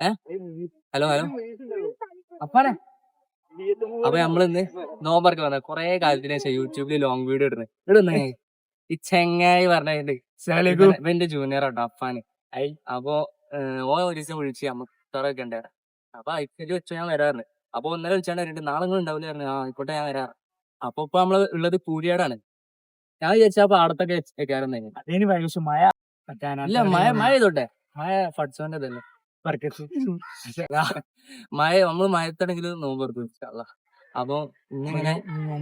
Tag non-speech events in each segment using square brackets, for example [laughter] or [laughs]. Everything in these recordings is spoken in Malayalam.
Hello hello. അപ്പാനെ. അപ്പൊ നമ്മളിന്ന് നോമ്പർക്ക് വന്നത് കൊറേ കാലത്തിന് ശേഷം യൂട്യൂബിൽ ലോങ് വീഡിയോ ഇടുന്നത് ഇടുന്നേ [laughs] ഈ ചെങ്ങായി പറഞ്ഞിട്ടുണ്ട് എന്റെ ജൂനിയർ ആട്ടോ അപ്പാന്. അപ്പൊ ഓ ഒരു ദിവസം വിളിച്ച് അമ്മത്തറൊക്കെ ഉണ്ടായിരുന്നു അപ്പൊ അയച്ചു വെച്ചോ ഞാൻ വരാറുണ്ട് അപ്പൊ ഒന്നര വിളിച്ചാണ്ട് പറഞ്ഞിട്ട് നാളെ നിങ്ങൾ ഉണ്ടാവില്ല പറഞ്ഞു. ആ ആയിക്കോട്ടെ ഞാൻ വരാറ്. അപ്പൊ ഇപ്പൊ നമ്മൾ ഉള്ളത് പൂരിയാടാണ്. ഞാൻ വിചാരിച്ച ആ പാടത്തൊക്കെ വെക്കാറുണ്ടായിരുന്നു ഇല്ല മഴ മഴ. ചെയ്തോട്ടെ മഴ ഫഡ്സോന്റെ തന്നെ [laughs] മഴ നമ്മൾ മഴത്താണെങ്കിലും നോമ്പ് എടുത്തു അപ്പൊ ഇന്നിങ്ങനെ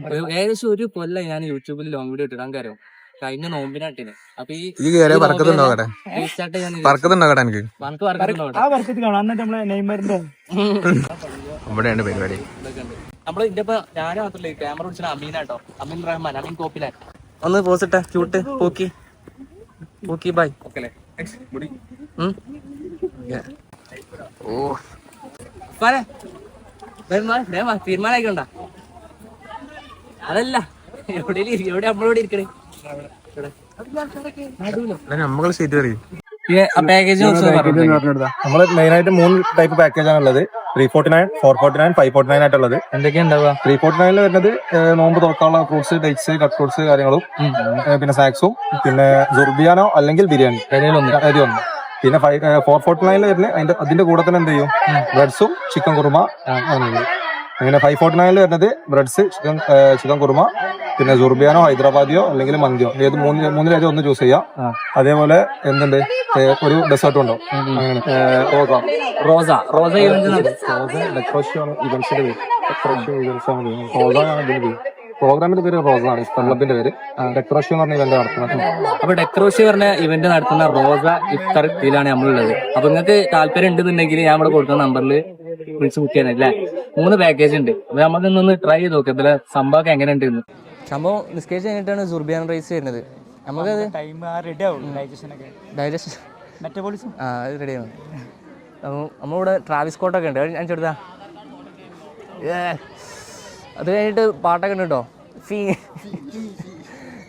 ഒരു- ഏകദേശം ഒരു കൊല്ലം ഞാൻ യൂട്യൂബിൽ ലോങ് വീഡിയോ ഇട്ടിടാൻ കാര്യം കഴിഞ്ഞ നോമ്പിനാട്ടിന് അപ്പൊ ഈ ഈ കേറിയ ഈ പറക്കത്തുണ്ടോ നോമ്പിനെ കട്ടെ restart ചെയ്യാൻ പറക്കത്തുണ്ടോ കട്ടെ എനിക്ക്? ഇവിടെയാണ് [laughs] പരിപാടി. നമ്മൾ ഇതിന്റെ ഇപ്പൊ ഞാനും മാത്രല്ല ക്യാമറ പിടിച്ച അമീനാട്ടോ അമീൻ റഹ്മാൻ അമീൻ കോപ്പിലാൻ ഒന്ന് പോസിട്ടെ ക്യൂട്ട് പോക്കി പോക്കി ബൈ ഓക്കെ അല്ലേ ഓ തീരുമാനമായിക്കണ്ട. അതല്ല. എവിടെ എവിടെ നമ്മളോട് ഇരിക്കണേ? നമ്മൾ സീറ്റ് നമ്മൾ മെയിൻ ആയിട്ട് മൂന്ന് ടൈപ്പ് പാക്കേജ് ആണ് ഉള്ളത്. Three forty nine four forty nine five forty nine ആയിട്ടുള്ളത്. എന്തൊക്കെയാ ഉണ്ടാവുക? ത്രീ ഫോർട്ടി നയനിൽ വരുന്നത് നോമ്പ് തുറക്കാനുള്ള ഫ്രൂട്ട്സ് ഡേറ്റ്സ് കട്ട് ഫ്രൂട്ട്സ് കാര്യങ്ങളും. പിന്നെ സ്നാക്സും പിന്നെ ജുർബിയാനോ അല്ലെങ്കിൽ ബിരിയാണി. അരി ഒന്ന്. പിന്നെ ഫൈവ് ഫോർ ഫോർട്ടി നയനിൽ വരുന്നത് അതിന്റെ അതിന്റെ കൂടെ തന്നെ എന്ത് ചെയ്യും? ബ്രെഡ്സും ചിക്കൻ കുറുമ അങ്ങനെ ഫൈവ് ഫോർട്ടി നയനിൽ വരുന്നത് ബ്രെഡ്സ് ചിക്കൻ ചിക്കൻ കുറുമ പിന്നെ ജുർബിയാനോ ഹൈദരാബാദിയോ അല്ലെങ്കിൽ മന്തിയോ. ഏത് മൂന്ന് മൂന്നിലേത് ഒന്ന് ചൂസ് ചെയ്യാം. അതേപോലെ എന്തുണ്ട്? ഒരു ഡെസേർട്ടും ഉണ്ടോ? അങ്ങനെ. റോസ. റോസ. റോസ ഡെക്കറേഷൻ ഇവന്റ്സിന്റെ ആണ് ഇതിന്റെ പ്രോഗ്രാമിന്റെ പേര് റോസ ആണ് ക്ലബിന്റെ പേര്. ഡെക്കറോഷ്യ എന്ന് പറഞ്ഞ ഇവന്റ് നടത്തുന്നത്. അപ്പൊ ഡെക്രോഷി പറഞ്ഞ ഇവന്റ് നടത്തുന്ന റോസ ഇഫ്താർ ഇതിലാണ് നമ്മളുള്ളത്. അപ്പൊ നിങ്ങൾക്ക് താല്പര്യം ഉണ്ടെന്നുണ്ടെങ്കിൽ ഞാൻ ഇവിടെ കൊടുക്കുന്ന നമ്പറിൽ വിളിച്ച് ബുക്ക് ചെയ്യണം അല്ലേ? മൂന്ന് പാക്കേജ് ഉണ്ട്. അപ്പൊ നമുക്ക് ഇന്നൊന്ന് ട്രൈ ചെയ്ത് നോക്കാം ഇതിലെ സംഭവം എങ്ങനെ ഉണ്ട് സംഭവം നിസ്കരിച്ച് കഴിഞ്ഞിട്ടാണ് സുർബിയാൻ റൈസ് വരുന്നത്. നമുക്കത് ടൈം ആ റെഡി ആവും. ഡൈജഷൻ മെറ്റബോളിസം ആ അത് റെഡിയാണ് അപ്പോൾ നമ്മളിവിടെ ട്രാവിസ് കോട്ടൊക്കെ ഉണ്ട്. ഞാൻ ചെറുതാ. അത് കഴിഞ്ഞിട്ട് പാട്ടൊക്കെ ഉണ്ട് കേട്ടോ ഫീ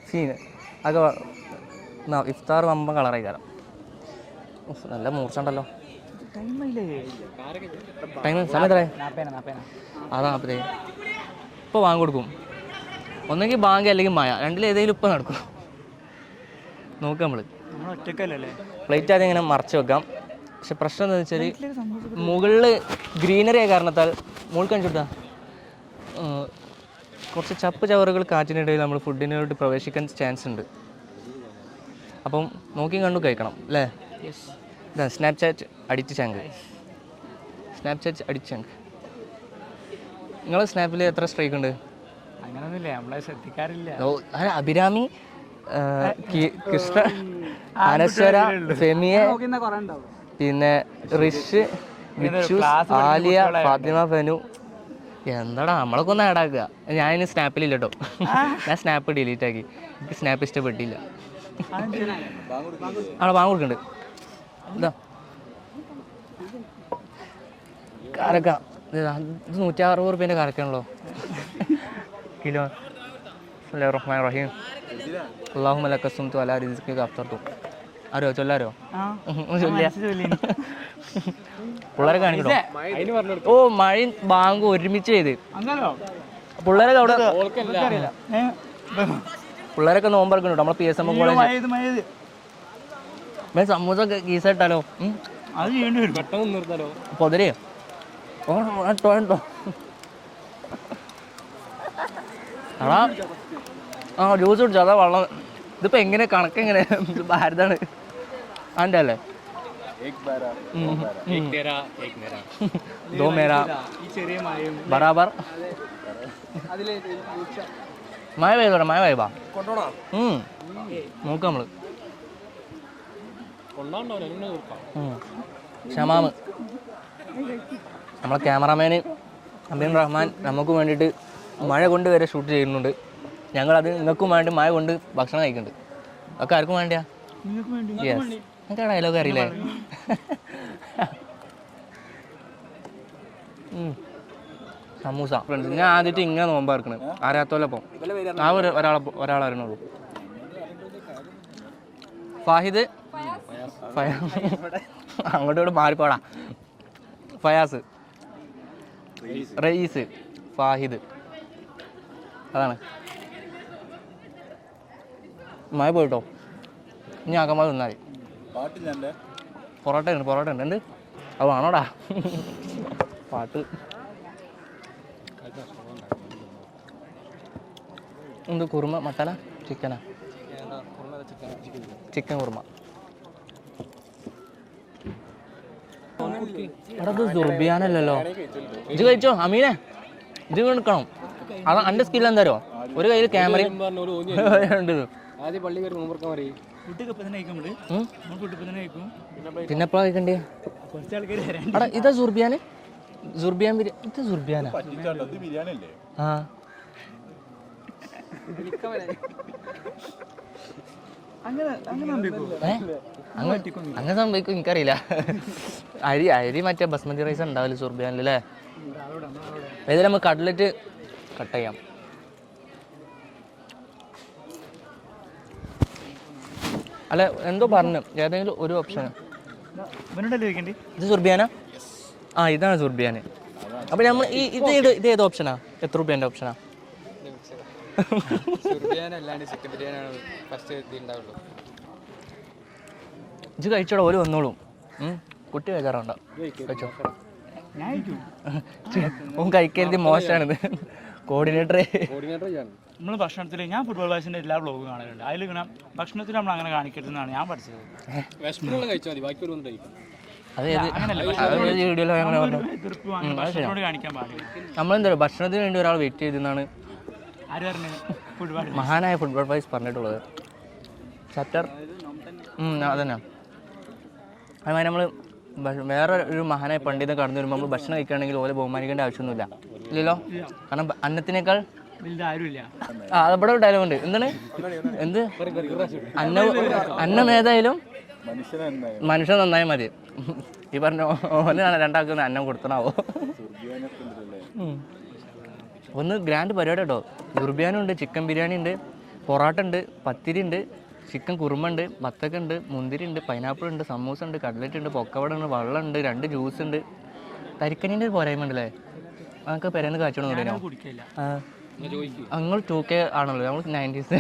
ഫീന് അതൊക്കെ ഇഫ്താർ വമ്പ കളറായി ഉഫ്, നല്ല മൂർച്ച ഉണ്ടല്ലോ. ടൈം അതാ അപ്പതേ ഇപ്പോൾ വാങ്ങി കൊടുക്കും. ഒന്നെങ്കിൽ ബാങ്ക് അല്ലെങ്കിൽ മായ. രണ്ടിലേതെങ്കിലും ഇപ്പം നടക്കും. നോക്കാം നമ്മൾ പ്ലേറ്റ് ആദ്യം ഇങ്ങനെ മറച്ച് വെക്കാം. പക്ഷെ പ്രശ്നം എന്താണെന്ന് വെച്ചാൽ മുകളിൽ ഗ്രീനറി ആയ കാരണത്താൽ മുകളിൽ കാണിച്ചുകൊടുത്താ കുറച്ച് ചപ്പ് ചവറുകൾ കാറ്റിനിടയിൽ നമ്മൾ ഫുഡിനോട്ട് പ്രവേശിക്കാൻ ചാൻസ് ഉണ്ട്. അപ്പം നോക്കി കണ്ടു കഴിക്കണം അല്ലേ? ഇതാ സ്നാപ്ചാറ്റ് അടിച്ച് ചാങ്ക് സ്നാപ്ചാറ്റ് അടിച്ച് ചാങ്ക് നിങ്ങൾ സ്നാപ്പിൽ എത്ര സ്ട്രൈക്ക് ഉണ്ട്? അങ്ങനൊന്നുമില്ല നമ്മളെ ശ്രദ്ധിക്കാറില്ല. ഓ, അഭിരാമി കൃഷ്ണ അനശ്വര ഫെമിയെ പിന്നെ റിഷ് ആലിയ ഫാത്തിമ ഫെനു എന്താടാ നമ്മളൊക്കെ ഒന്ന് ആഡ് ആക്കുക. ഞാൻ ഇനി സ്നാപ്പിലില്ല കേട്ടോ ഞാൻ സ്നാപ്പ് ഡിലീറ്റ് ആക്കി. എനിക്ക് സ്നാപ്പ് ഇഷ്ടപ്പെട്ടില്ല. ആണോ വാങ്ങി കൊടുക്കുന്നുണ്ട് ഇതാ. കാരക്ക ഇതാ, നൂറ്റി അറുപത് റുപ്യേന്റെ കാരക്കാണല്ലോ കിലോ. അല്ലേ റഹ്മാൻ റഹീം. അള്ളാഹു മലക്കസും തോലാ റിസ്ഖിക അഫ്തർതു ആരോ? ചൊല്ലാരോ? ചൊല്ലിയ. പിള്ളേരെ കാണിക്കണോ ഓ മഴയും ബാങ്കും ഒരുമിച്ച് ചെയ്ത്. പിള്ളേരൊക്കെ അവിടെ പിള്ളേരൊക്കെ നോമ്പറക്കുന്നുണ്ട് നമ്മളെ P S M college samosa ഗീസായിട്ടാലോ അത് ചെയ്യേണ്ടി വരും. പെട്ടെന്ന് നിർത്താലോ ആ ജ്യൂസ് കുടിച്ചോ? അതാ വെള്ളം. ഇതിപ്പോ എങ്ങനെ കണക്ക് എങ്ങനെ ഇത് ഭാരതാണ്. അതിന്റെ അല്ലേ ഉം, ഉം. ദോ മേരാ ഈ ചെറിയ മഴയും ബറാബർ മഴ പെയ്തോടെ മഴ പെയ്യുവാ ഉം നോക്കാം നമ്മൾ। ഉം. ഷമാമ് നമ്മളെ ക്യാമറാമാന് അബീൻ റഹ്മാൻ നമുക്ക് വേണ്ടിയിട്ട് മഴ കൊണ്ട് വരെ ഷൂട്ട് ചെയ്യുന്നുണ്ട്. ഞങ്ങളത് നിങ്ങൾക്കും വേണ്ടി മഴ കൊണ്ട് ഭക്ഷണം കഴിക്കുന്നുണ്ട്. ഒക്കെ ആർക്കും വേണ്ടിയാ? നിങ്ങൾക്ക് വേണ്ടി. യെസ് നിങ്ങൾക്ക് ഡയലോഗ് അറിയില്ലേ? ഉം. സമൂസ. ഫ്രണ്ട്സ് ഞാൻ ആദ്യമായിട്ട് ഇങ്ങനെ നോമ്പാർക്കണ് അറിയാത്തോലപ്പം ആ ഒരു ഒരാളെ ഒരാളെ അറിയണുള്ളൂ. ഫാഹിദ്? അങ്ങോട്ടും ഇവിടെ മാറിപ്പോടാ. ഫയാസ്. റയീസ്. ഫാഹിദ്. അതാണ്. മഴ പോയിട്ടോ ഇനി ആക്കന്മാർ തിന്നാൽ പൊറോട്ട ഉണ്ട് പൊറോട്ട ഉണ്ട്. എന്ത്? അത് വേണോടാ പാട്ട്. എന്ത് കുറുമ മസാല? ചിക്കനാ? ചിക്കൻ കുറുമ. എടാ ഇത് ഇത് കഴിച്ചോ അമീനെ? ഇത് എടുക്കണം. അത് അന്റെ സ്കിൽ എന്താ ഒരു കയ്യിൽ ക്യാമറയും [laughs] ഉണ്ട്. പള്ളി നമ്മൾ പിന്നെ കഴിക്കണ്ടേ എടാ ഇതാ സുർബിയാന്. സുർബിയാൻ ബിരിയാണി ഇത് സുർബിയാനാ? ആ. അങ്ങനെ സംഭവിക്കും? എനിക്കറിയില്ല. അരി അരി മറ്റേ ബസ്മതി റൈസ് ഉണ്ടാവില്ല സുർബിയാനിൽ അല്ലേ ഏതായാലും നമുക്ക് കട്ട്ലറ്റ് കട്ട് ചെയ്യാം. അല്ല എന്തോ പറഞ്ഞു. ഏതെങ്കിലും ഒരു ഓപ്ഷൻ ഇത് സുർബിയാനാ? ആ ഇതാണ് സുർബിയാന്. അപ്പൊ നമ്മൾ ഈ ഇത് ഏത് ഇത് ഏത് ഓപ്ഷനാ എത്ര റുപ്യന്റെ ഓപ്ഷനാ ഇത് കഴിച്ചോടാ ഓൽ വന്നോളും. കുട്ടി കഴിക്കാറുണ്ടോ? കഴിച്ചോ? ഓൻ കഴിക്കരുത് മോശമാണിത് കോർഡിനേറ്ററെ നമ്മൾ ഭക്ഷണത്തിൽ ഞാൻ ഫുട്ബോൾ വാസിന്റെ എല്ലാ ബ്ലോഗും കാണലുണ്ട്. അതിൽ ഇങ്ങനെ ഭക്ഷണത്തിൽ നമ്മൾ അങ്ങനെ കാണിക്കരുതെന്നാണ് ഞാൻ പഠിച്ചത്. നമ്മളെന്താ ഭക്ഷണത്തിന് വേണ്ടി ഒരാൾ വെയിറ്റ് ചെയ്തെന്നാണ് ആര് പറഞ്ഞു ഫുട്ബോൾ മഹാനായ ഫുട്ബോൾ വൈസ് പറഞ്ഞിട്ടുള്ളത്. ചറ്റർ അതന്നെ അതുമാതിരി നമ്മൾ വേറെ ഒരു മഹാനായ പണ്ഡിതൻ കടന്നു വരുമ്പോൾ നമ്മൾ ഭക്ഷണം കഴിക്കുകയാണെങ്കിൽ ഓലെ ബഹുമാനിക്കേണ്ട ആവശ്യമൊന്നുമില്ല. ഇല്ലല്ലോ? കാരണം അന്നത്തിനേക്കാൾ ആ അതവിടെ ഡയലോഗ് ഉണ്ട്. എന്താണ്? എന്ത്? അന്ന അന്നം ഏതായാലും മനുഷ്യൻ നന്നായി. മതി. ഈ പറഞ്ഞ ഓനാണ് രണ്ടാക്കുന്ന അന്നം കൊടുത്തണാവോ? ഒന്ന് ഗ്രാൻഡ് പരിപാടി കേട്ടോ. ദുർബിയാനും ഉണ്ട് ചിക്കൻ ബിരിയാണി ഉണ്ട് പൊറോട്ട ഉണ്ട് പത്തിരി ഉണ്ട് ചിക്കൻ കുറുമ ഉണ്ട് വത്തക്ക ഉണ്ട് മുന്തിരി ഉണ്ട് പൈനാപ്പിൾ ഉണ്ട് സമൂസ ഉണ്ട് കട്ലറ്റ് ഉണ്ട് പൊക്കവട ഉണ്ട് വെള്ളം ഉണ്ട് രണ്ട് ജ്യൂസ് ഉണ്ട്. തരിക്കനീന്റെ പോരായ്മ ഉണ്ടല്ലേ? നമുക്ക് പെരേന്ന് കുടിക്കില്ല ആ. നിങ്ങൾ ടു കെ ആണല്ലോ. നമ്മൾ നയന്റീസ്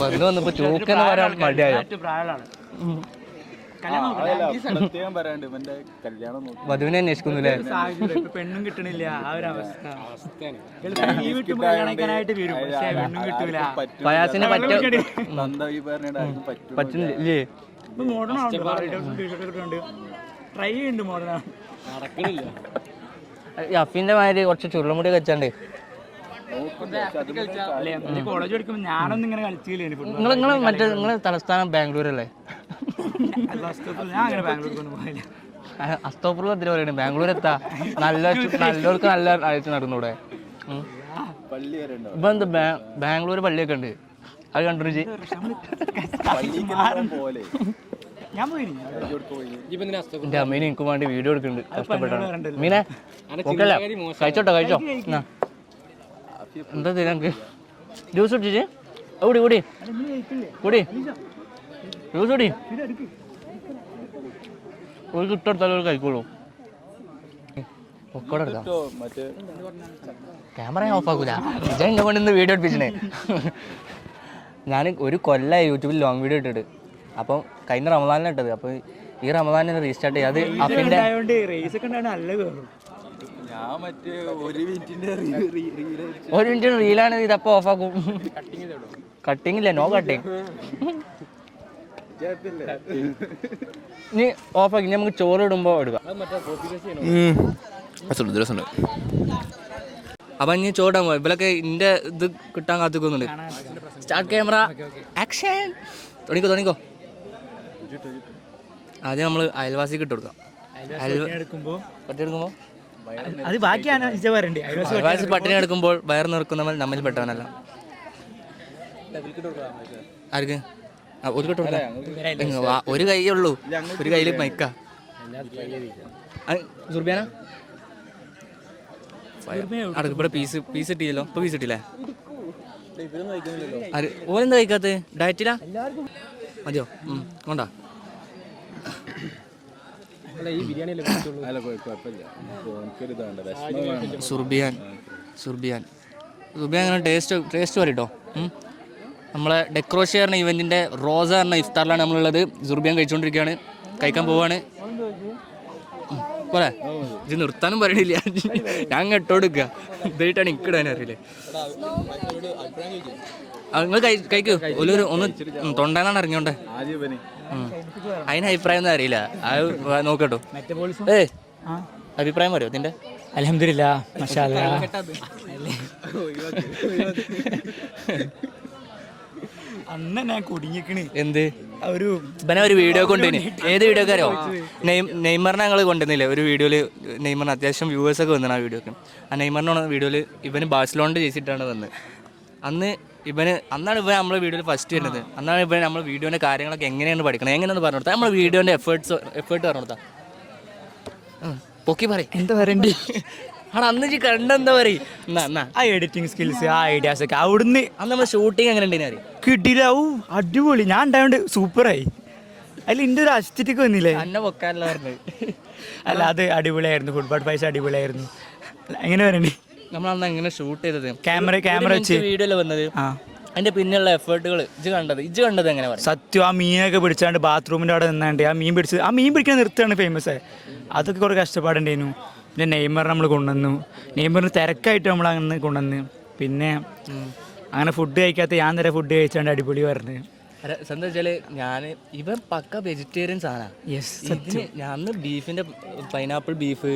വന്ന് വന്നപ്പോ ടു കെ എന്ന് പറയാൻ മടിയായോ? പ്രായമാണ് വധുവിനെ അന്വേഷിക്കുന്നു അല്ലേ സാഹചര്യം ഇപ്പൊ പെണ്ണും കിട്ടണില്ല. ആ ഒരു അവസ്ഥ. കല്യാണം പയാസിനെ പറ്റ? പറ്റുന്നില്ലേ? ഇപ്പൊ മോഡേൺ ആണ് ട്രൈ ചെയ്യുന്നുണ്ട് മോഡേൺ ആണ്. അഫിന്റെ മാതിരി കുറച്ച് ചുരുളമുടി വെച്ചാണ്ട് കോളേജ് പഠിക്കുമ്പോൾ ഞാനൊന്നും ഇങ്ങനെ കളിച്ചില്ലേ? നിങ്ങൾ നിങ്ങൾ മറ്റേ നിങ്ങൾ തലസ്ഥാനം ബാംഗ്ലൂർ അല്ലേ? ഞാൻ അങ്ങനെ ബാംഗ്ലൂർ ഒന്നും പോയില്ല. അസ്തോപ്പുറം എന്തിനാ പറയുന്നത് ബാംഗ്ലൂർ എത്താ. നല്ല നല്ലവർക്ക് നല്ല ആഴ്ച നടന്നൂടെ. ഇപ്പൊ എന്താ ബാംഗ്ലൂർ പള്ളിയൊക്കെ ഉണ്ട്. അത് കണ്ടു ഞാൻ പോയി എന്റെ അമ്മേനെ എനിക്ക് വേണ്ടി വീഡിയോ എടുക്കുന്നുണ്ട്. കഷ്ടപ്പെട്ടാണ്. മീനെ കഴിച്ചോട്ടോ കഴിച്ചോ. എന്നാ. എന്താ തരാ എനിക്ക് ജ്യൂസ് കുടിച്ചേ ഓടി ഓടി കൂടി ജ്യൂസ് കൂടി? ഒരു കിട്ടെടുത്താലും ഒരു കഴിക്കോളൂ പൊക്കോടെ എടുക്കാം. ക്യാമറ ഞാൻ ഓഫാക്കൂല ഇജ എന്നെ കൊണ്ട് ഇന്ന് വീഡിയോ എടുപ്പിച്ചേ ഞാൻ ഒരു കൊല്ലമായി യൂട്യൂബിൽ ലോങ് വീഡിയോ ഇട്ടിട്ട്. അപ്പം കഴിഞ്ഞ റമദാനിലാണ് ഇട്ടത്. അപ്പോൾ ഈ റമദാനിനെ റീസ്റ്റാർട്ട് ചെയ്ത് അത് അഫിന്റെ ഉണ്ടായോണ്ട് ഒരു നല്ല ഒരു മിനിറ്റ് റീലാണ് ഇതപ്പോ ഓഫ് ആക്കും. കട്ടിങ് ഇല്ല നോ കട്ടിങ് ഇനി ഓഫ് ആക്കി നമുക്ക് ചോറ് ഇടുമ്പോ എടുക്കാം രസമുണ്ട് അപ്പം ഇനി ചോടാൻ പോയി ഇവലൊക്കെ ഇന്റെ ഇത് കിട്ടാൻ കാത്തിക്കുന്നുണ്ട്. സ്റ്റാർട്ട് ക്യാമറ ആക്ഷൻ തുടങ്ങിക്കോ തുടങ്ങിക്കോ. ആദ്യം നമ്മൾ അയൽവാസിക്ക് ഇട്ട് കൊടുക്കാം. അയൽ എടുക്കുമ്പോ പട്ടി എടുക്കുമ്പോൾ അത് ബാക്കിയാണ് ഇച്ച പറയണ്ടേ? അയൽവാസി പട്ടിണി എടുക്കുമ്പോൾ വയർ നിറക്കുന്നവൻ നമ്മിൽ പെട്ടവനല്ല. ആർക്ക്? ഒരു കെട്ട് കൊടുക്കാം. ഇങ്ങ് വാ, ഒരു കൈയേ ഉള്ളൂ. ഒരു കയ്യിൽ മൈക്ക. സുർബിയാന? അടക്ക് ഇവിടെ പീസ് പീസ് ഇട്ടില്ലല്ലോ. ഇപ്പൊ പീസ് ഇട്ടില്ലേ? ഓരെന്താ കഴിക്കാത്ത? ഡയറ്റിലാ മതിയോ? ഉം, കൊണ്ടാ. സുർബിയാൻ. സുർബിയാൻ. സുർബിയാൻ. അങ്ങനെ ടേസ്റ്റ് ടേസ്റ്റ് പറയട്ടോ. നമ്മളെ ഡെക്കറോഷെയറിന് ഇവന്റിന്റെ റോസ എന്ന ഇഫ്താറിലാണ് നമ്മളുള്ളത്. സുർബിയാൻ കഴിച്ചുകൊണ്ടിരിക്കുകയാണ് കഴിക്കാൻ പോവാണ്. പോലെ പോരെ? ഇത് നിർത്താനും പറയണില്ല. ഞാൻ കെട്ടോടുക്ക ഇതായിട്ടാണ് ഇക്കിടാൻ അറിയില്ലേ. നിങ്ങൾ കഴിക്കൂ. ഒരു ഒന്ന് തൊണ്ടാനാണ് തൊണ്ടേന്നാണ് ഇറങ്ങിയോണ്ടേ. അതിന് അഭിപ്രായം ഒന്നും അറിയില്ല. അത് നോക്കട്ടോ. ഏ അഭിപ്രായം പറയോ നിന്റെ? അലഹമില്ല മഷാല അന്ന് ഞാൻ കുടുങ്ങിക്കണ്. എന്ത്? ഒരു ഇവനെ ഒരു വീഡിയോ കൊണ്ടുവന്നു. ഏത് വീഡിയോ അറിയോ? നെയ്മറിനെ ഞങ്ങൾ കൊണ്ടുവന്നില്ലേ? ഒരു വീഡിയോയിൽ നെയ്മറിന് അത്യാവശ്യം വ്യൂവേഴ്സ് ഒക്കെ വന്നു ആ വീഡിയോക്ക് ആ നെയ്മറിനാണ് വീഡിയോയിൽ ഇവന് ബാഴ്സലോണിന്റെ ജയിച്ചിട്ടാണ് വന്നത് അന്ന് ഇവന് അന്നാണ് ഇവൻ നമ്മളെ വീഡിയോയിൽ ഫസ്റ്റ് വരുന്നത്. അന്നാണ് ഇവൻ നമ്മൾ വീഡിയോന്റെ കാര്യങ്ങളൊക്കെ എങ്ങനെയാണ് പഠിക്കണം എങ്ങനെയാണ് പറഞ്ഞു കൊടുത്താൽ നമ്മൾ വീഡിയോന്റെ എഫേർട്സ് എഫേർട്ട് പറഞ്ഞു കൊടുത്താ. പൊക്കി പറയും. എന്താ പറയണ്ടി? ആടാ അന്ന് ജി കണ്ടെന്താ പറയും? എന്നാ എന്നാ. ആ എഡിറ്റിംഗ് സ്കിൽസ് ആ ഐഡിയാസ് ഒക്കെ അവിടുന്ന് അന്ന് നമ്മൾ ഷൂട്ടിങ് എങ്ങനെ ഉണ്ടെന്ന് അറിയാം? കിട്ടിയില്ല. ഔ അടിപൊളി. ഞാൻ ഉണ്ടായോണ്ട് സൂപ്പറായി. അതിൽ എന്റെ ഒരു അസ്റ്റിക്ക് വന്നില്ലേ? അന്നെ പൊക്കാനല്ല പറഞ്ഞത്. അല്ല അത് അടിപൊളിയായിരുന്നു. ഫുട്ബോൾ പൈസ അടിപൊളിയായിരുന്നു. എങ്ങനെ പറയണ്ടേ? നമ്മൾ അന്ന് എങ്ങനെ ഷൂട്ട് ചെയ്തത്? ക്യാമറ ക്യാമറ വെച്ച്. വീഡിയോയിൽ വന്നത്. അതിന്റെ പിന്നെയുള്ള എഫേർട്ടുകൾ ഇത് കണ്ടത്? ഇത് കണ്ടത് എങ്ങനെ പറയാം? സത്യം ആ മീനൊക്കെ പിടിച്ചാണ്ട് ബാത്റൂമിന്റെ അവിടെ നിന്നാണ്ട് ആ മീൻ പിടിച്ച് ആ മീൻ പിടിക്കാൻ നിർത്തുകയാണ് ഫേമസ് അതൊക്കെ കുറേ കഷ്ടപ്പാടുണ്ടായിരുന്നു. പിന്നെ നെയ്മർ നമ്മൾ കൊണ്ടുവന്നു. നെയ്മറിന് തിരക്കായിട്ട് നമ്മൾ അങ്ങനെ കൊണ്ടുവന്ന്. പിന്നെ അങ്ങനെ ഫുഡ് കഴിക്കാത്ത ഞാൻ നേരെ ഫുഡ് കഴിച്ചാണ്ട് അടിപൊളി പറഞ്ഞു. എന്താ വെച്ചാൽ ഞാൻ ഇവൻ പക്ക വെജിറ്റേറിയൻസ് ആണ് ഞാൻ ബീഫിന്റെ പൈനാപ്പിൾ ബീഫ്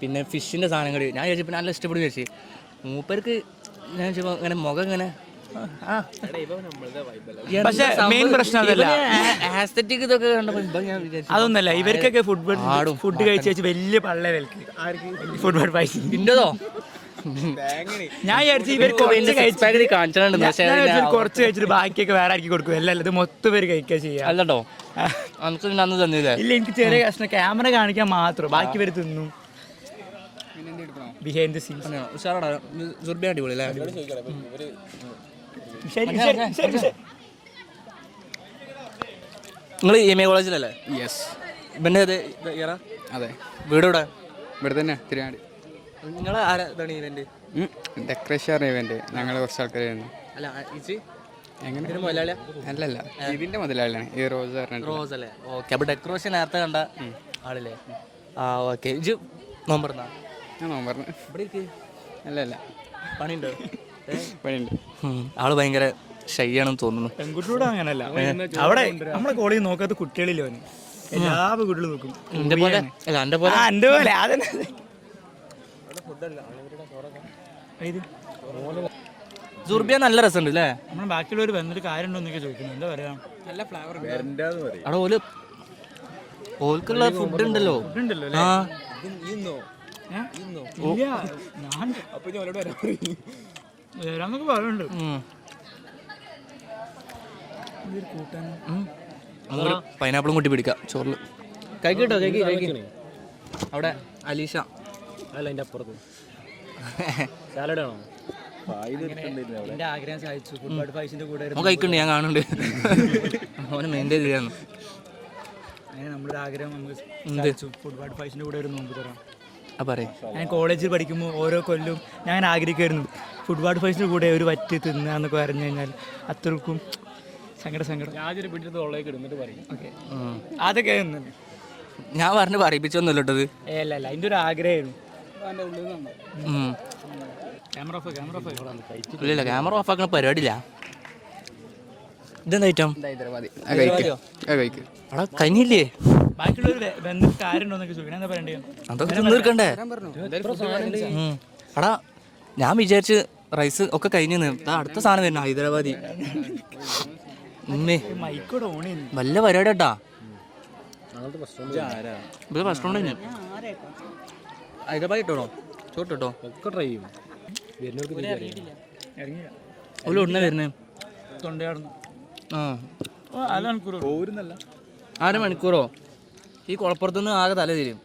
പിന്നെ ഫിഷിന്റെ സാധനങ്ങൾ ഞാൻ ചോദിച്ചപ്പോൾ നല്ല ഇഷ്ടപ്പെടും ചോദിച്ചു മൂപ്പർക്ക് ഞാൻ ചോദിച്ചപ്പോൾ ഇങ്ങനെ മുഖം ഇങ്ങനെ. പക്ഷേ പ്രശ്നം അതല്ല. ആസ്തറ്റിക് ഇതൊക്കെ കണ്ടപ്പോൾ ഇപ്പൊ ഞാൻ വിചാരിച്ചു. അതൊന്നല്ല ഇവർക്കൊക്കെ ഫുഡ് ഫുഡ് കഴിച്ചു വെച്ച് വലിയ പള്ള വിലക്ക്. ഫുഡ് പൈസ? ഞാൻ വിചാരിച്ചു ഇവർ കുറച്ച് കഴിച്ചിട്ട് ബാക്കിയൊക്കെ വേറെ ആക്കി കൊടുക്കും അല്ല ഇത് മൊത്തം പേര് കഴിക്കുക ചെയ്യാം. അല്ലട്ടോ. നമുക്ക് പിന്നെ അന്ന് തന്നില്ലേ? ഇല്ല എനിക്ക് ചെറിയ കഷ്ണം ക്യാമറ കാണിക്കാൻ മാത്രം. ബാക്കി പേര് തിന്നും. ബിഹൈൻഡ് ദ സീൻസ് ഉഷാറാടാ സുർബി അടിപൊളി അല്ലേ നിങ്ങൾ എം എ കോളേജിലല്ലേ? യെസ് ഇവന്റെ അതെ ഇയറ അതെ. വീട് ഇവിടെ ഇവിടെ തന്നെ തിരുവാടി. നിങ്ങൾ ആരാ ഇതാണ് ഇവന്റ് ഡെക്കറേഷൻ ഇവന്റ് ഞങ്ങൾ കുറച്ച് ആൾക്കാരായിരുന്നു. അല്ല ഇച്ചി എങ്ങനെ? മുതലാളിയാ? അല്ലല്ല ഇതിന്റെ മുതലാളിയാണ്. ഈ റോസ് പറഞ്ഞിട്ട്. റോസ് അല്ലേ ഓക്കെ അപ്പോൾ ഡെക്കറേഷൻ നേരത്തെ കണ്ട ആളില്ലേ? ആ ഓക്കെ. ഇജ് നമ്പർ എന്നാ പറഞ്ഞത് ഇവിടെ ഇരിക്ക്. അല്ല അല്ല. പണിയുണ്ടോ? പണിയുണ്ട്. ആൾ ഭയങ്കര ഷൈ ആണെന്ന് തോന്നുന്നു. പെൺകുട്ടിയോട് അങ്ങനല്ല. അവിടെ നമ്മളെ കോളേജ് നോക്കാത്ത കുട്ടികളില്ലോ എല്ലാ കുട്ടികളും നോക്കും. എന്റെ പോലെ? അല്ല എന്റെ പോലെ? എന്റെ പോലെ. അതന്നെ. സുർബിയ നല്ല രസമുണ്ട് അല്ലേ? നമ്മൾ ബാക്കിയുള്ളവർ വന്നിട്ട് കാര്യം എന്നൊക്കെ ചോദിക്കുന്നു. എന്താ പറയാ? നല്ല ഫ്ലേവർ അവിടെ ഓൽ ഓൽക്കുള്ള ഫുഡ് ഉണ്ടല്ലോ. ഫുഡ് ഉണ്ടല്ലോ ഞാൻ വരാന്നൊക്കെ പറയുന്നുണ്ട്. പൈനാപ്പിളും കൂട്ടി പിടിക്കാം ചോറിൽ കഴിക്കട്ടോ കഴിക്കി കഴിക്കി. അവിടെ അലീഷ. അല്ല എന്റെ അപ്പുറത്ത്. [laughs] എന്റെ ആഗ്രഹം സാധിച്ചു പൈസന്റെ കൂടെ ഞാൻ കാണുന്നുണ്ട്. അവന് മെയിന്റെ ഇതിലാണ് അങ്ങനെ നമ്മുടെ ആഗ്രഹം നമുക്ക് ഫുഡ് പൈസന്റെ കൂടെ ഒരു നോമ്പ് തരാം പറയും. ഞാൻ കോളേജിൽ പഠിക്കുമ്പോൾ ഓരോ കൊല്ലും ഞാൻ ആഗ്രഹിക്കുമായിരുന്നു ഫുട്ബോൾ ഫൈസിന് കൂടെ ഒരു വറ്റ് തിന്നാന്നൊക്കെ പറഞ്ഞു കഴിഞ്ഞാൽ അത്രക്കും സങ്കട സങ്കടം. ഓക്കെ. അതൊക്കെ ഞാൻ പറഞ്ഞ് പറയിപ്പിച്ചൊന്നുമില്ല കേട്ടത് അല്ല അല്ല. അതിന്റെ ഒരു ആഗ്രഹമായിരുന്നു. ഉം. ക്യാമറ ഓഫ് ക്യാമറ ഓഫ് ഇല്ല ക്യാമറ ഓഫ് ആക്കണ പരിപാടിയില്ല. ഇതെന്താ ഐറ്റം ഹൈദരാബാദി ആ തീർക്കണ്ടേ. എടാ ഞാൻ വിചാരിച്ച് റൈസ് ഒക്കെ കഴിഞ്ഞു അടുത്ത സാധനം വരുന്ന ഹൈദരാബാദി. ഉമ്മേ. വല്ല പരിപാടി കേട്ടാ ഇത് ഹൈദരാബാദ് ഇട്ടോ ചോട്ട് കേട്ടോ ഒക്കെ ട്രൈ ചെയ്യും. ഇറങ്ങിയ ഒരു ഉടനെ വരുന്നേ. തൊണ്ടയാടുന്നു. ആ. അര മണിക്കൂർ അര മണിക്കൂറോ? ഈ കുളപ്പുറത്തുനിന്ന് ആകെ തല തിരിയും.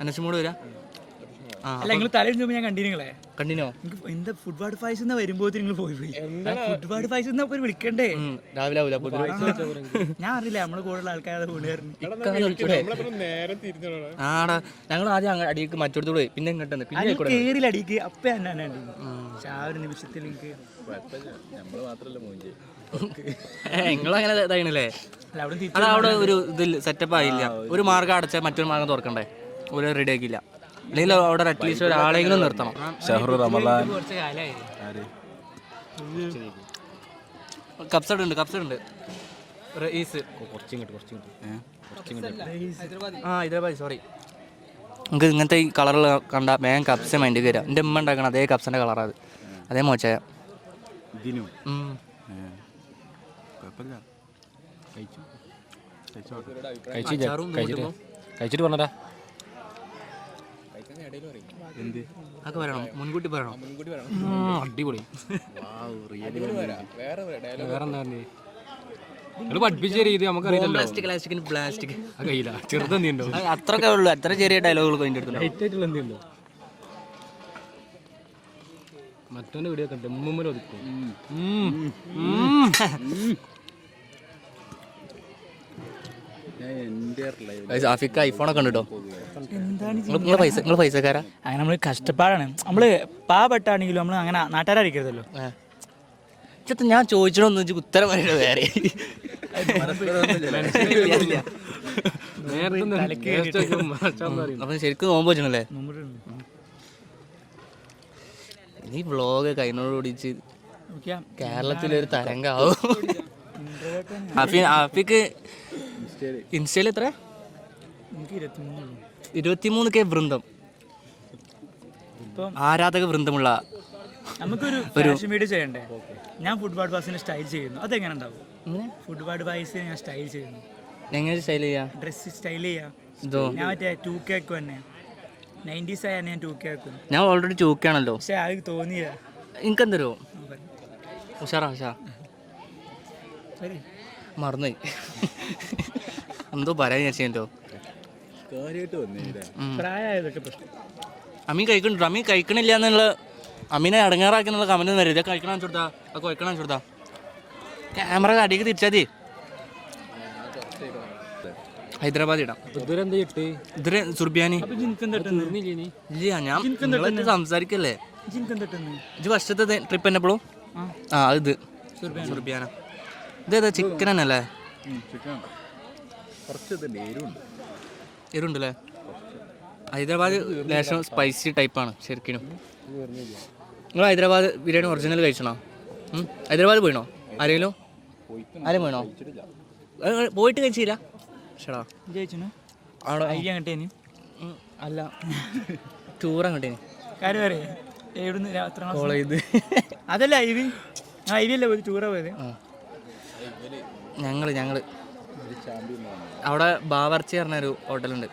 അനച്ചുമൂട് വരാ. അല്ല നിങ്ങൾ തലേന്ന് ഞാൻ കണ്ടിരുങ്ങളെ കണ്ടിനോ? എന്താ ഫുട്ബോൾ ഫൈസ് എന്നാ വരുമ്പോ നിങ്ങൾ പോയി പോയി. ഫുട്ബോൾ ഫൈസ് എന്നാ പോയി വിളിക്കണ്ടേ? രാവിലെ [laughs] ഞാൻ അറിയില്ല നമ്മളെ കൂടെയുള്ള ആൾക്കാരെ ആടാ ഞങ്ങൾ ആദ്യം അടിക്ക് മറ്റൊടുത്ത് പോയി. പിന്നെ ഇങ്ങോട്ട് പിന്നെ കേറില്ല അടിക്ക് അപ്പ തന്നെ പക്ഷെ ആ ഒരു നിമിഷത്തിൽ എനിക്ക് [laughs] ഏ, നിങ്ങളും അങ്ങനെ ഇതായിണല്ലേ? അത് അവിടെ ഒരു ഇതിൽ സെറ്റപ്പ് ആയില്ല. ഒരു മാർഗം അടച്ചാൽ മറ്റൊരു മാർഗം തുറക്കണ്ടേ? ഒരു റെഡി ആക്കില്ല അല്ലെങ്കിൽ അവിടെ അറ്റ്ലീസ്റ്റ് ഒരാളെങ്കിലും നിർത്തണം. കുറച്ച് കാലമായി കപ്സഡ് ഉണ്ട് കപ്സഡ് ഉണ്ട് റഈസ് ആ ഹൈദരാബാദ് സോറി നമുക്ക് ഇങ്ങനത്തെ ഈ കളറിൽ കണ്ട വേഗം കപ്സ മൈൻഡ് വരാം. എന്റെ ഉമ്മ ഉണ്ടാക്കണം അതേ കപ്സിന്റെ കളറാണ് അത്. അതേ മോച്ചായ. കഴിച്ചിട്ട് പറഞ്ഞടാ. അതൊക്കെ പറയണം. മുൻകൂട്ടി പറയണം. അടിപൊളി. പഠിപ്പിച്ച രീതി നമുക്കറിയില്ലല്ലോ. പ്ലാസ്റ്റിക് പ്ലാസ്റ്റിക്കിന് പ്ലാസ്റ്റിക് കഴിയില്ല ചെറുതെന്തുണ്ടോ അത്രയൊക്കെ ഉള്ളൂ. അത്ര ചെറിയ ഡയലോഗുകൾ അതിന്റെ എന്തുണ്ടോ? മറ്റവന്റെ വീഡിയോ കണ്ടു ഉമ്മുമ്മൽ ഒതുക്കും. ആഫിക്ക് ഐഫോണൊക്കെ ഉണ്ട്? കേട്ടോ നിങ്ങൾ പൈസ നിങ്ങൾ പൈസക്കാരാ? അങ്ങനെ നമ്മൾ കഷ്ടപ്പാടാണ്. നമ്മൾ പാവപ്പെട്ടാണെങ്കിലും നമ്മൾ അങ്ങനെ നാട്ടുകാരായിരിക്കരുതല്ലോ ചേട്ടാ ഞാൻ ചോദിച്ചതൊന്നും ഉത്തരം പറയണ വേറെ. അപ്പൊ ശരിക്കും നോമ്പ് വെച്ചണല്ലേ നീ വ്ളോഗ് കൈനോട് ഓടിച്ച് കേരളത്തിലൊരു തരംഗാവും. ആഫി ആഫിക്ക് ഇൻസ്റ്റയിൽ എത്ര? ഇരുപത്തിമൂന്ന്. കെ വൃന്ദം. ആരാധക വൃന്ദമുള്ള നമുക്കൊരു ഫാഷൻ വീഡിയോ ചെയ്യണ്ടേ? ഞാൻ ഫുട്ബോൾ ബാസിനെ സ്റ്റൈൽ ചെയ്യുന്നു. അതെങ്ങനെ ഉണ്ടാവും? ഫുട്ബോൾ ബായ്സ് ഞാൻ സ്റ്റൈൽ ചെയ്യുന്നു. എങ്ങനെ സ്റ്റൈൽ ചെയ്യാ? ഡ്രസ്സ് സ്റ്റൈൽ ചെയ്യാ. ഞാൻ മറ്റേ ടൂ കെ ആക്കും തന്നെ നയന്റീസ് ആയാണ് ഞാൻ ടൂ കെ ആക്കും. ഞാൻ ഓൾറെഡി ചൂക്കാണല്ലോ പക്ഷെ അത് തോന്നിയില്ല എനിക്കെന്തരോ? ഉഷാറാ ഉഷാ. മറന്നു മറന്നുപോയി. എന്തോ പറയാൻ വിചാരിച്ചോ അമ്മീൻ കഴിക്കണ്ടോ അമ്മീൻ കഴിക്കണില്ല എന്നുള്ള അമ്മീനെ അടങ്ങാറാക്കി എന്നുള്ള കമന്റ് വരും. ഇതൊക്കെ കഴിക്കണം ചോദാ അത് കഴിക്കണം ചോദാ ക്യാമറ അടിക്ക് തിരിച്ചാൽ മതി. ഹൈദരാബാദ് ഇടാം. ഇതൊരു സുർബിയാനി. ഇല്ല ഞാൻ സംസാരിക്കല്ലേ? ഇത് വർഷത്തെ ട്രിപ്പ് തന്നെ എപ്പോഴും ആ. ഇത്. സുർബിയാന. ഇതേതാ ചിക്കൻ തന്നെ അല്ലേ എരുണ്ടല്ലേ ഹൈദരാബാദ് ലേശം സ്പൈസി ടൈപ്പാണ് ശരിക്കും നിങ്ങൾ ഹൈദരാബാദ് ബിരിയാണി ഒറിജിനൽ കഴിച്ചണോ? ഹൈദരാബാദ് പോയിണോ? ആരെങ്കിലും? ആരും പോയിണോ? പോയിട്ട് കഴിച്ചില്ല? ഷടാ. ആണോ? അവിടെ ഐഡിയ കിട്ടേനി അല്ല. ടൂർ അങ്ങോട്ടേ കാര്യം പറയേ എവിടുന്ന് രാത്രി കോളേജ് അതല്ല ഐ വി. ഐ വി അല്ലേ പോയി ടൂറാ പോയത്? ഞങ്ങൾ ഞങ്ങൾ. അവിടെ ബാവർച്ചി പറഞ്ഞൊരു ഹോട്ടലുണ്ട്.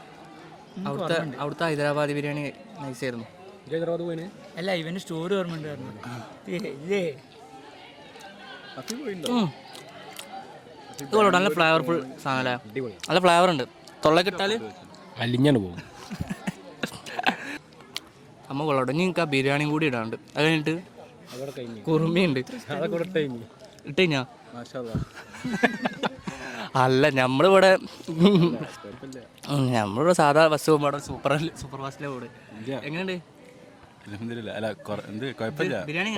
അവിടുത്തെ അവിടുത്തെ ഹൈദരാബാദി ബിരിയാണി നൈസ് ആയിരുന്നു. ഹൈദരാബാദ് പോയിന്? അല്ല ഇവന്റെ സ്റ്റോറി ഓർമ്മയുണ്ട് പറഞ്ഞു ഇല്ലേ ഉം. ഇത് കൊള്ളാം നല്ല ഫ്ലേവർഫുൾ സാധനം നല്ല ഫ്ലേവർ ഉണ്ട്. തൊള്ളക്കിട്ടാൽ അലിഞ്ഞാണ് പോകും. [laughs] അമ്മ കൊള്ളാം ഇനി എനിക്ക് ആ ബിരിയാണി കൂടി ഇടാണ്ട് അത് കഴിഞ്ഞിട്ട് കുറുമിയുണ്ട് ഇട്ട് ഇവിടെ കഴിഞ്ഞു ഇട്ടുകഴിഞ്ഞാ അല്ല നമ്മളിവിടെ നമ്മളിവിടെ സാധാ ബസ് പോകുമ്പോൾ അവിടെ സൂപ്പർ സൂപ്പർ ഫാസ്റ്റിലെ പോട് എങ്ങനെയുണ്ട്? ബിരിയാണി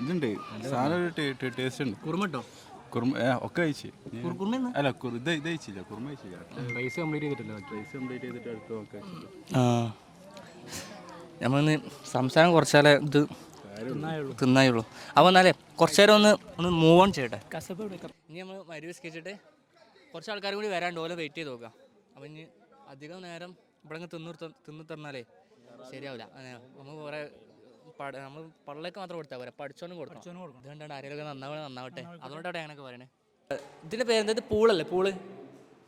ഇതുണ്ട്. സാധനം ഒരു ടേസ്റ്റ് ഉണ്ട്. കുറുമ ഇട്ടോ? കുറുമ ഒക്കെ കഴിച്ച്. അല്ല ഇത് ഇത് കഴിച്ചില്ല. കുറുമ കഴിച്ചില്ല. റൈസ് കംപ്ലീറ്റ് ചെയ്തിട്ടില്ല റൈസ് കംപ്ലീറ്റ് ചെയ്തിട്ട് അടുത്ത് നോക്കാം. ആ. നമ്മളിന്ന് സംസാരം കുറച്ചാലേ ഇത് തിന്നായുള്ളൂ. അപ്പോൾ എന്നാലേ കുറച്ച് നേരം ഒന്ന് ഒന്ന് മൂവ് ഓൺ ചെയ്യട്ടെ. ഇനി നമ്മൾ മരുവ് സ്കെച്ചിട്ട് കുറച്ച് ആൾക്കാർ കൂടി വരാണ്ട് ഓലെ വെയിറ്റ് ചെയ്ത് നോക്കാം. അപ്പം ഇനി അധികം നേരം ഇവിടെ അങ്ങ് തിന്നു തിന്ന് തന്നാലേ ശരിയാവില്ല നമ്മൾ കുറേ പട നമ്മൾ പള്ളേക്ക് മാത്രം കൊടുത്താൽ പോരാ പഠിച്ചോനും കൊടുക്കണം. ഇതുകൊണ്ടാണ് ആരെങ്കിലും നന്നാവണേ നന്നാവട്ടെ. അതുകൊണ്ടാണ് അങ്ങനെയൊക്കെ പറയണേ. ഇതിന്റെ പേര് എന്താ? ഇത് പൂളല്ലേ പൂൾ?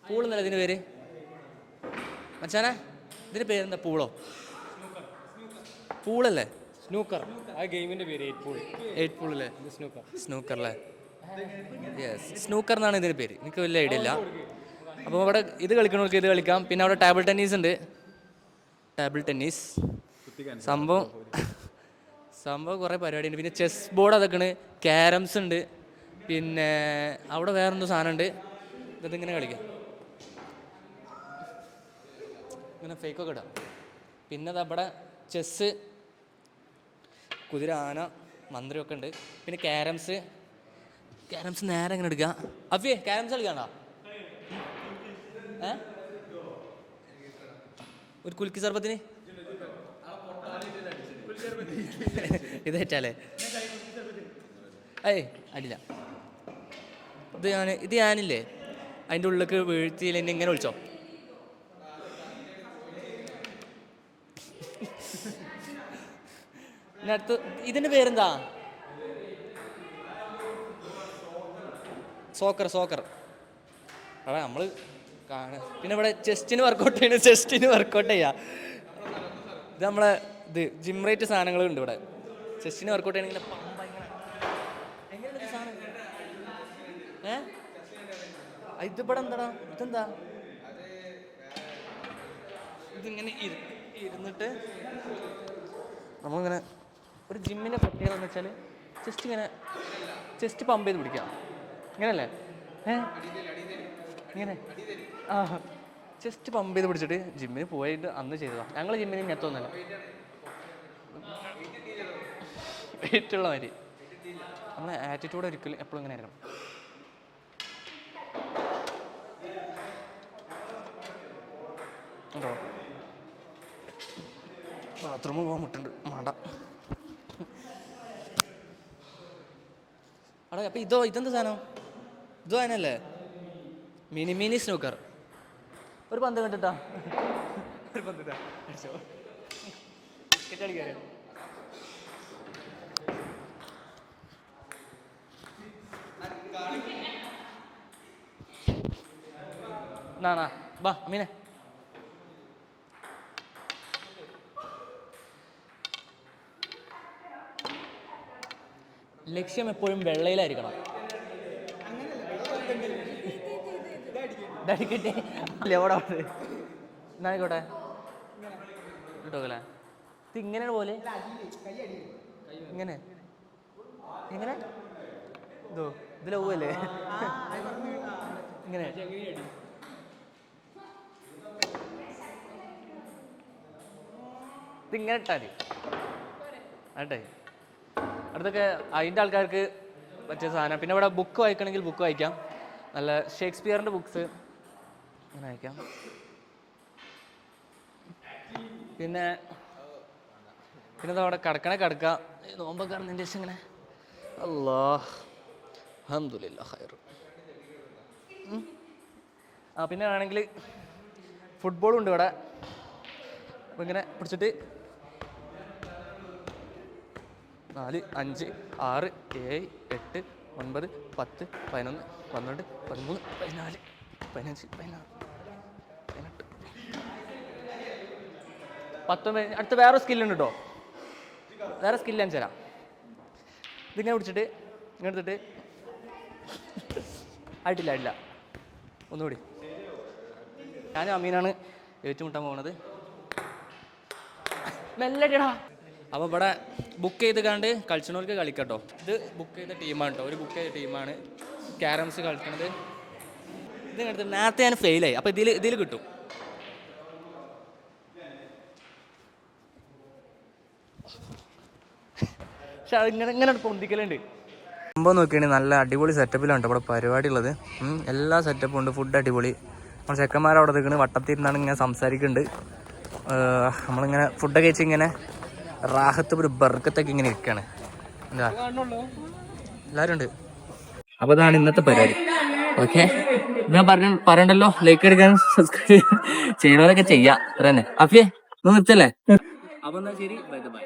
പൂളെന്നല്ല ഇതിന്റെ പേര്? മച്ചാനെ ഇതിന്റെ പേരെന്താ പൂളോ? പൂളല്ലേ? സ്നൂക്കർ ആ ഗെയിമിന്റെ പേര് എയ്റ്റ് പൂൾ എയ്റ്റ് പൂളല്ലേ സ്നൂക്കർ സ്നൂക്കർ അല്ലേ യെസ് സ്നൂക്കർ എന്നാണ് ഇതിന്റെ പേര്. എനിക്ക് വലിയ ഐഡിയ ഇല്ല. അപ്പോൾ അവിടെ ഇത് കളിക്കണവർക്ക് ഇത് കളിക്കാം. പിന്നെ അവിടെ ടേബിൾ ടെന്നീസ് ഉണ്ട്. ടേബിൾ ടെന്നീസ് സംഭവം [laughs] സംഭവം കുറേ പരിപാടി ഉണ്ട് പിന്നെ ചെസ് ബോർഡ് അതൊക്കെയാണ് ക്യാരംസ് ഉണ്ട്. പിന്നെ അവിടെ വേറെന്തോ സാധനം ഉണ്ട് ഇതിങ്ങനെ കളിക്കാം? ഇങ്ങനെ ഫേക്കൊക്കെ ഇടാം. പിന്നെ അവിടെ ചെസ്സ് കുതിര ആന മന്ത്രിയൊക്കെ ഉണ്ട്. പിന്നെ ക്യാരംസ്. ക്യാരംസ് നേരെ ഇങ്ങനെ എടുക്കുക അഫിയെ ക്യാരംസ് കളിക്കാണോ ഏ? ഒരു കുൽക്കി സർബത്തിന്? ഇത് തെറ്റാലേ ഏയ് അടില്ല. ഇത് ഞാൻ ഇത് ഞാനില്ലേ? അതിന്റെ ഉള്ളിലേക്ക് വീഴ്ത്തിയിൽ എന്നെ ഇങ്ങനെ വിളിച്ചോ? അടുത്ത് ഇതിന്റെ പേരെന്താ? Soccer soccer. അവിടെ നമ്മൾ പിന്നെ ഇവിടെ ചെസ്റ്റിന് വർക്കൗട്ട് ചെയ്യണ. ചെസ്റ്റിന് വർക്കൗട്ട് ചെയ്യാ. ഇത് നമ്മളെ ഇത് ജിം റേറ്റ് സാധനങ്ങളുണ്ട് ഇവിടെ. ചെസ്റ്റിന് വർക്കൗട്ട് ചെയ്യണമെങ്കിൽ എങ്ങനെയുണ്ട് സാധനം? എന്താടാ? ഇതെന്താ? ഇതിങ്ങനെ ഇരു ഇരുന്നിട്ട് നമ്മളിങ്ങനെ ഒരു ജിമ്മിന്റെ പ്രത്യേകത എന്ന് വെച്ചാൽ ജസ്റ്റ് ഇങ്ങനെ ചെസ്റ്റ് പമ്പ് ചെയ്ത് പിടിക്കാം ഇങ്ങനല്ലേ? ഏ? ഇങ്ങനെ. ആ. ചെസ്റ്റ് പമ്പ് ചെയ്ത് പിടിച്ചിട്ട് ജിമ്മിന് പോയിട്ട് അന്ന് ചെയ്തതാണ് ഞങ്ങൾ ജിമ്മിന് ഞെത്തൊന്നുമല്ല വെയിറ്റുള്ള മാതിരി. നമ്മളെ ആറ്റിറ്റ്യൂഡ് ഒരിക്കലും എപ്പോഴും ഇങ്ങനെ ആയിരിക്കണം. ഉണ്ടോ? ബാത്റൂമിൽ പോകാൻ മുട്ടുണ്ട്. മട അടാ അപ്പൊ ഇതോ ഇതെന്ത് സാധനം ഇതോ അതിനല്ലേ മിനി മിനി സ്നൂക്കർ ഒരു പന്ത് കണ്ടിട്ടാ ഒരു പന്ത്. അടിച്ചോ. കളിക്കാനോ? നാ നാ വാ അമീനെ ലക്ഷ്യം എപ്പോഴും വെള്ളയിലായിരിക്കണം. ഇതടിക്കട്ടെ അല്ല എവിടെ എന്നായിക്കോട്ടെ കിട്ടോക്കല്ലേ ഇത് ഇങ്ങനെ പോലെ. ഇങ്ങനെ. എങ്ങനെ ഇതോ ഇതിലല്ലേ ഇങ്ങനെ. ഇതിങ്ങനെ ഇട്ടാൽ മതി. ആട്ടെ. അടുത്തൊക്കെ അതിന്റെ ആൾക്കാർക്ക് പറ്റിയ സാധനം. പിന്നെ ഇവിടെ ബുക്ക് വായിക്കണമെങ്കിൽ ബുക്ക് വായിക്കാം. നല്ല ഷേക്സ്പിയറിന്റെ ബുക്ക്സ് അങ്ങനെ വായിക്കാം. പിന്നെ പിന്നെ അവിടെ? കിടക്കണേ കിടക്കാം. നോമ്പൊക്കെ നിന്റെ ഇങ്ങനെ. അല്ലാ അഹമ്മദില്ല ഹൈർ ആ പിന്നെ ആണെങ്കിൽ ഫുട്ബോളും ഉണ്ട് ഇവിടെ. ഇങ്ങനെ പിടിച്ചിട്ട് നാല് അഞ്ച് ആറ് ഏഴ് എട്ട് ഒൻപത് പത്ത് പതിനൊന്ന് പന്ത്രണ്ട് പതിമൂന്ന് പതിനാല് പതിനഞ്ച് പതിനാറ് പതിനെട്ട്. പത്തൊമ്പത് അടുത്ത വേറെ സ്കില്ലുണ്ട് കേട്ടോ വേറെ സ്കില്ല് ഞാൻ തരാം. ഇതിങ്ങനെ പിടിച്ചിട്ട് ഇങ്ങനെ എടുത്തിട്ട് ആയിട്ടില്ല ആയിട്ടില്ല. ഒന്നുകൂടി. ഞാനും അമീനാണ് ഏറ്റുമുട്ടാൻ പോകുന്നത്. മെല്ലടിയടാ. അപ്പോൾ ഇവിടെ ബുക്ക് ചെയ്ത് കണ്ട് കളിച്ചണവർക്ക് കളിക്കട്ടോ. ഇത് ബുക്ക് ചെയ്ത ടീമാണ് കേട്ടോ ഒരു ബുക്ക് ചെയ്ത ടീമാണ് ക്യാരംസ് കളിക്കുന്നത് ഇത് കണ്ടത് നേരത്തെ ഞാൻ ഫെയിലായി അപ്പോൾ ഇതിൽ ഇതിൽ കിട്ടും. പക്ഷെ അതിങ്ങനെ ഇങ്ങനെ പൊന്തിക്കലുണ്ട്. സംഭവം നോക്കിയാണെങ്കിൽ നല്ല അടിപൊളി സെറ്റപ്പിലാണ് ഇവിടെ പരിപാടി ഉള്ളത്. എല്ലാ സെറ്റപ്പും ഉണ്ട്. ഫുഡ് അടിപൊളി. നമ്മൾ ചെക്കന്മാരവിടെ നിൽക്കുന്നത് വട്ടത്തിരുന്നാണ് ഇങ്ങനെ സംസാരിക്കുന്നുണ്ട് നമ്മളിങ്ങനെ ഫുഡൊക്കെ വെച്ച് ഇങ്ങനെ റാഹത്ത് ഒരു ബർക്കത്തൊക്കെ ഇങ്ങനെ ഇരിക്കുകയാണ് എന്താ? എല്ലാവരും ഉണ്ട് അപ്പോൾ ഇതാണ് ഇന്നത്തെ പരിപാടി. ഓക്കെ ഞാൻ പറഞ്ഞ പറയണ്ടല്ലോ? ലൈക്ക് എടുക്കാൻ സബ്സ്ക്രൈബ് ചെയ്യണവരൊക്കെ ചെയ്യാം. അത്ര തന്നെ അഫിയെ നിർത്തല്ലേ? അപ്പൊ എന്നാ ശരി. Bye bye